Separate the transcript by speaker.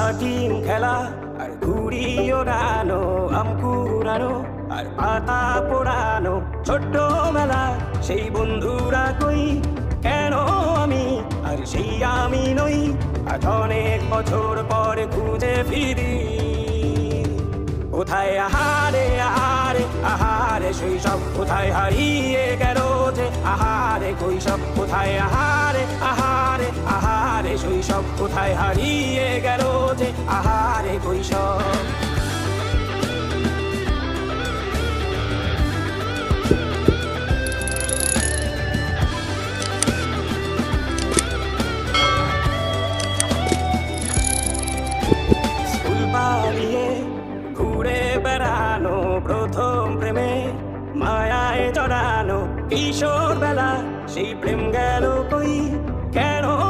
Speaker 1: কাঠিন খেলা আর ঘুড়ি ওড়ানো আম কুড়ানো আর পাতা পোড়ানো ছোট্ট মেলা সেই বন্ধুরা কই কেন আমি আর সেই আমি নই আজ অনেক বছর পরে খুঁজে ফিরি কোথায় আহারে আহারে আহারে শৈশব কোথায় হারিয়ে গেল যে আহারে কৈশব কোথায় আহারে আহারে আহারে শৈশব কোথায় হারিয়ে গেল যে আহারে কৈশব ঘুরে বেড়ানো প্রথম প্রেমে, মায়ায় জড়ানো কিশোর বেলা সেই প্রেম গেল কই? কেন